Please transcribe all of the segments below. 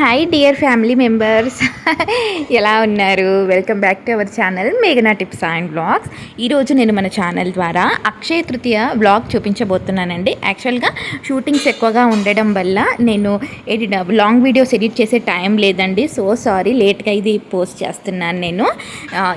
Hi dear family members ఎలా ఉన్నారు? Welcome back to our channel మేఘనా టిప్స్ అండ్ బ్లాగ్స్ ఈరోజు నేను మన ఛానల్ ద్వారా అక్షయ తృతీయ బ్లాగ్ చూపించబోతున్నానండి. యాక్చువల్గా షూటింగ్స్ ఎక్కువగా ఉండడం వల్ల నేను ఎడిట్ లాంగ్ వీడియోస్ ఎడిట్ చేసే టైం లేదండి. సో సారీ లేట్గా ఇది పోస్ట్ చేస్తున్నాను నేను.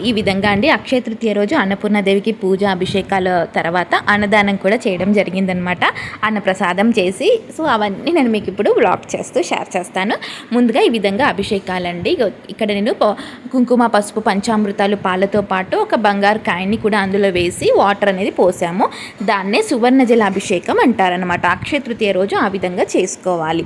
ఈ విధంగా అండి అక్షయ తృతీయ రోజు అన్నపూర్ణదేవికి పూజ అభిషేకాల తర్వాత అన్నదానం కూడా చేయడం జరిగిందనమాట. అన్నప్రసాదం చేసి సో అవన్నీ నేను మీకు ఇప్పుడు బ్లాగ్ చేస్తూ షేర్ చేస్తాను. ముందుగా ఈ విధంగా అభిషేకాలండి. ఇక్కడ నేను కుంకుమ పసుపు పంచామృతాలు పాలతో పాటు ఒక బంగారు కాయని కూడా అందులో వేసి వాటర్ అనేది పోసాము. దాన్నే సువర్ణ జల అభిషేకం అంటారనమాట అక్షయ తృతీయ రోజు ఆ విధంగా చేసుకోవాలి.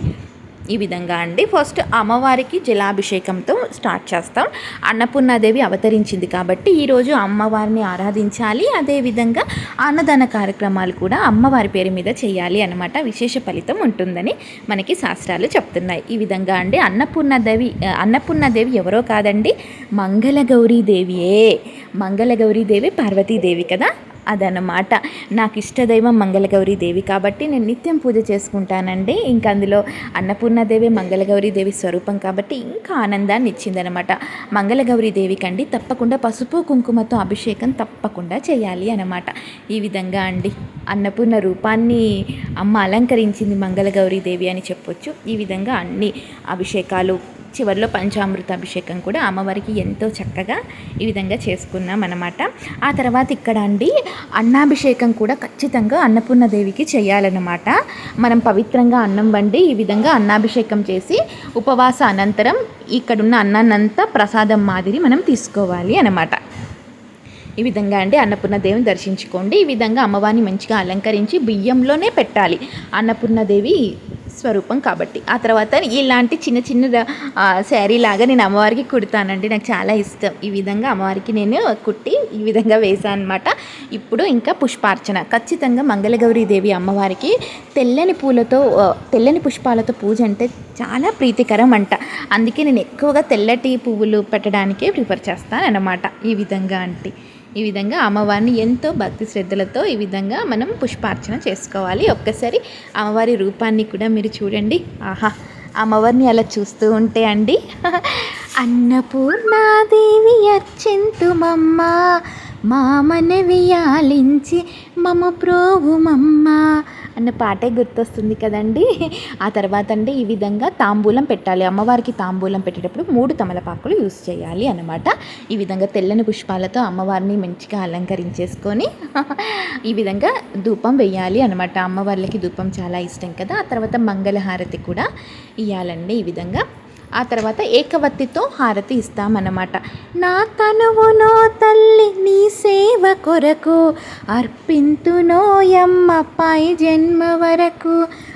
ఈ విధంగా అండి. ఫస్ట్ అమ్మవారికి జలాభిషేకంతో స్టార్ట్ చేస్తాం. అన్నపూర్ణాదేవి అవతరించింది కాబట్టి ఈరోజు అమ్మవారిని ఆరాధించాలి. అదేవిధంగా అన్నదాన కార్యక్రమాలు కూడా అమ్మవారి పేరు మీద చేయాలి అన్నమాట. విశేష ఫలితం ఉంటుందని మనకి శాస్త్రాలు చెప్తున్నాయి. ఈ విధంగా అండి అన్నపూర్ణాదేవి అన్నపూర్ణాదేవి ఎవరో కాదండి మంగళగౌరీదేవియే. మంగళగౌరీదేవి పార్వతీదేవి కదా? అదనమాట నాకు ఇష్టదైవం మంగళగౌరి దేవి కాబట్టి నేను నిత్యం పూజ చేసుకుంటానండి. ఇంకా అందులో అన్నపూర్ణాదేవి మంగళగౌరి దేవి స్వరూపం కాబట్టి ఇంకా ఆనందాన్ని ఇచ్చిందనమాట మంగళగౌరి దేవికి అండి తప్పకుండా పసుపు కుంకుమతో అభిషేకం తప్పకుండా చేయాలి అన్నమాట. ఈ విధంగా అండి. అన్నపూర్ణ రూపాన్ని అమ్మ అలంకరించింది మంగళగౌరి దేవి అని చెప్పొచ్చు. ఈ విధంగా అన్ని అభిషేకాలు చివరిలో పంచామృత అభిషేకం కూడా అమ్మవారికి ఎంతో చక్కగా ఈ విధంగా చేసుకున్నాం అన్నమాట ఆ తర్వాత ఇక్కడ అండి అన్నాభిషేకం కూడా ఖచ్చితంగా అన్నపూర్ణదేవికి చేయాలన్నమాట. మనం పవిత్రంగా అన్నం వండి ఈ విధంగా అన్నాభిషేకం చేసి ఉపవాస అనంతరం ఇక్కడున్న అన్నాన్నంతా ప్రసాదం మాదిరి మనం తీసుకోవాలి అన్నమాట. ఈ విధంగా అండి అన్నపూర్ణదేవిని దర్శించుకోండి. ఈ విధంగా అమ్మవారిని మంచిగా అలంకరించి బియ్యంలోనే పెట్టాలి. అన్నపూర్ణదేవి స్వరూపం కాబట్టి. ఆ తర్వాత ఇలాంటి చిన్న చిన్న శారీ లాగా నేను అమ్మవారికి కుడతానండి. నాకు చాలా ఇష్టం. ఈ విధంగా అమ్మవారికి నేను కుట్టి ఈ విధంగా వేసాను అనమాట ఇప్పుడు ఇంకా పుష్పార్చన. ఖచ్చితంగా మంగళగౌరీదేవి అమ్మవారికి తెల్లని పూలతో తెల్లని పుష్పాలతో పూజ అంటే చాలా ప్రీతికరం అంట. అందుకే నేను ఎక్కువగా తెల్లటి పువ్వులు పెట్టడానికే ప్రిఫర్ చేస్తాను అన్నమాట ఈ విధంగా అంటే. ఈ విధంగా అమ్మవారిని ఎంతో భక్తి శ్రద్ధలతో ఈ విధంగా మనం పుష్పార్చన చేసుకోవాలి. ఒక్కసారి అమ్మవారి రూపాన్ని కూడా మీరు చూడండి. ఆహా అమ్మవారిని అలా చూస్తూ ఉంటే అండి. అన్నపూర్ణాదేవి అచ్చింతుమమ్మ మా మనవి ఆలించి మమ ప్రోభుమమ్మ అన్న పాటే గుర్తొస్తుంది కదండి. ఆ తర్వాత అంటే ఈ విధంగా తాంబూలం పెట్టాలి. అమ్మవారికి తాంబూలం పెట్టేటప్పుడు మూడు తమలపాకులు యూస్ చేయాలి అన్నమాట. ఈ విధంగా తెల్లని పుష్పాలతో అమ్మవారిని మంచిగా అలంకరించేసుకొని ఈ విధంగా ధూపం వేయాలి అనమాట అమ్మవార్లకి ధూపం చాలా ఇష్టం కదా. ఆ తర్వాత మంగళహారతి కూడా ఇవ్వాలండి ఈ విధంగా. ఆ తర్వాత ఏకవత్తితో హారతి ఇస్తామన్నమాట. నా తనువునో తల్లి నీ సేవ కొరకు అర్పింతునోయమ్మ పై జన్మ వరకు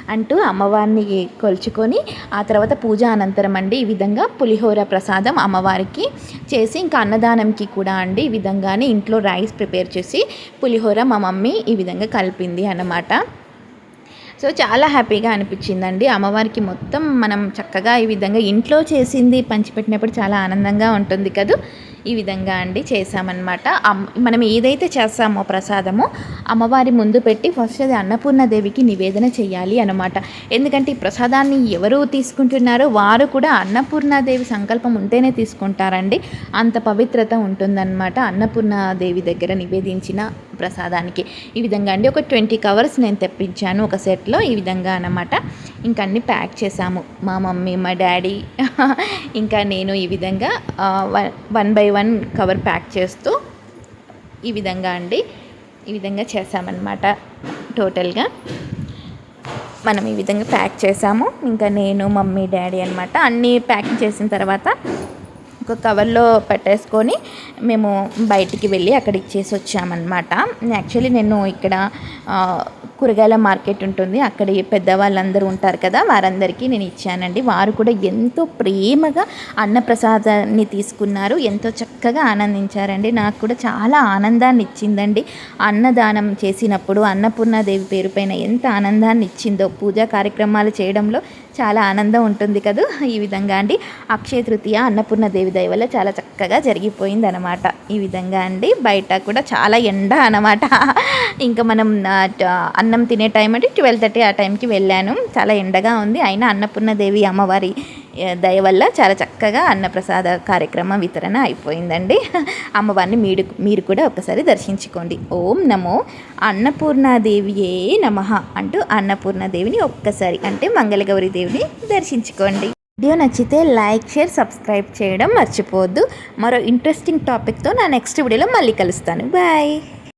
అంటూ అమ్మవారిని కొలుచుకొని ఆ తర్వాత పూజ అనంతరం అండి ఈ విధంగా పులిహోర ప్రసాదం అమ్మవారికి చేసి ఇంకా అన్నదానంకి కూడా అండి ఈ విధంగానే ఇంట్లో రైస్ ప్రిపేర్ చేసి పులిహోర మా మమ్మీ ఈ విధంగా కలిపింది అన్నమాట. సో చాలా హ్యాపీగా అనిపించిందండి. అమ్మవారికి మొత్తం మనం చక్కగా ఈ విధంగా ఇంట్లో చేసింది పంచిపెట్టినప్పుడు చాలా ఆనందంగా ఉంటుంది కదా. ఈ విధంగా అండి చేసామన్నమాట మనం ఏదైతే చేస్తామో ప్రసాదమో అమ్మవారి ముందు పెట్టి ఫస్ట్ అది అన్నపూర్ణదేవికి నివేదన చేయాలి అన్నమాట. ఎందుకంటే ఈ ప్రసాదాన్ని ఎవరు తీసుకుంటున్నారో వారు కూడా అన్నపూర్ణాదేవి సంకల్పం ఉంటేనే తీసుకుంటారండి. అంత పవిత్రత ఉంటుందన్నమాట అన్నపూర్ణాదేవి దగ్గర నివేదించిన ప్రసాదానికి. ఈ విధంగా అండి ఒక ట్వంటీ కవర్స్ నేను తెప్పించాను ఒక సెట్లో ఈ విధంగా అన్నమాట. ఇంకా అన్ని ప్యాక్ చేసాము మా మమ్మీ మా డాడీ ఇంకా నేను ఈ విధంగా one by one cover pack చేస్తూ ఈ విధంగా అండి ఈ విధంగా చేసామన్నమాట టోటల్గా. మనం ఈ విధంగా ప్యాక్ చేసాము ఇంకా నేను మమ్మీ డాడీ అనమాట అన్నీ ప్యాకింగ్ చేసిన తర్వాత ఒక కవర్లో పెట్టేసుకొని మేము బయటికి వెళ్ళి అక్కడ ఇచ్చేసి వచ్చామన్నమాట. యాక్చువల్లీ నేను ఇక్కడ కూరగాయల మార్కెట్ ఉంటుంది. అక్కడ పెద్దవాళ్ళందరూ ఉంటారు కదా వారందరికీ నేను ఇచ్చానండి. వారు కూడా ఎంతో ప్రేమగా అన్నప్రసాదాన్ని తీసుకున్నారు. ఎంతో చక్కగా ఆనందించారండి. నాకు కూడా చాలా ఆనందాన్ని ఇచ్చిందండి. అన్నదానం చేసినప్పుడు అన్నపూర్ణాదేవి పేరు పైన ఎంత ఆనందాన్ని ఇచ్చిందో పూజా కార్యక్రమాలు చేయడంలో చాలా ఆనందం ఉంటుంది కదా? ఈ విధంగా అండి. అక్షయ తృతీయ అన్నపూర్ణ దేవి దయ వల్ల చాలా చక్కగా జరిగిపోయింది అనమాట ఈ విధంగా అండి. బయట కూడా చాలా ఎండ అనమాట ఇంకా మనం అన్నం తినే టైం అంటే ట్వెల్వ్ థర్టీ ఆ టైంకి వెళ్ళాను. చాలా ఎండగా ఉంది. అయినా అన్నపూర్ణ దేవి అమ్మవారి దయవల్ల దయ వల్ల చాలా చక్కగా అన్నప్రసాద కార్యక్రమం వితరణ అయిపోయిందండి. అమ్మవారిని మీరు మీరు కూడా ఒకసారి దర్శించుకోండి. ఓం నమో అన్నపూర్ణాదేవియే నమ అంటూ అన్నపూర్ణాదేవిని ఒక్కసారి అంటే మంగళగౌరి దేవిని దర్శించుకోండి. వీడియో నచ్చితే లైక్ షేర్ సబ్స్క్రైబ్ చేయడం మర్చిపోవద్దు. మరో ఇంట్రెస్టింగ్ టాపిక్తో నా నెక్స్ట్ వీడియోలో మళ్ళీ కలుస్తాను. బాయ్.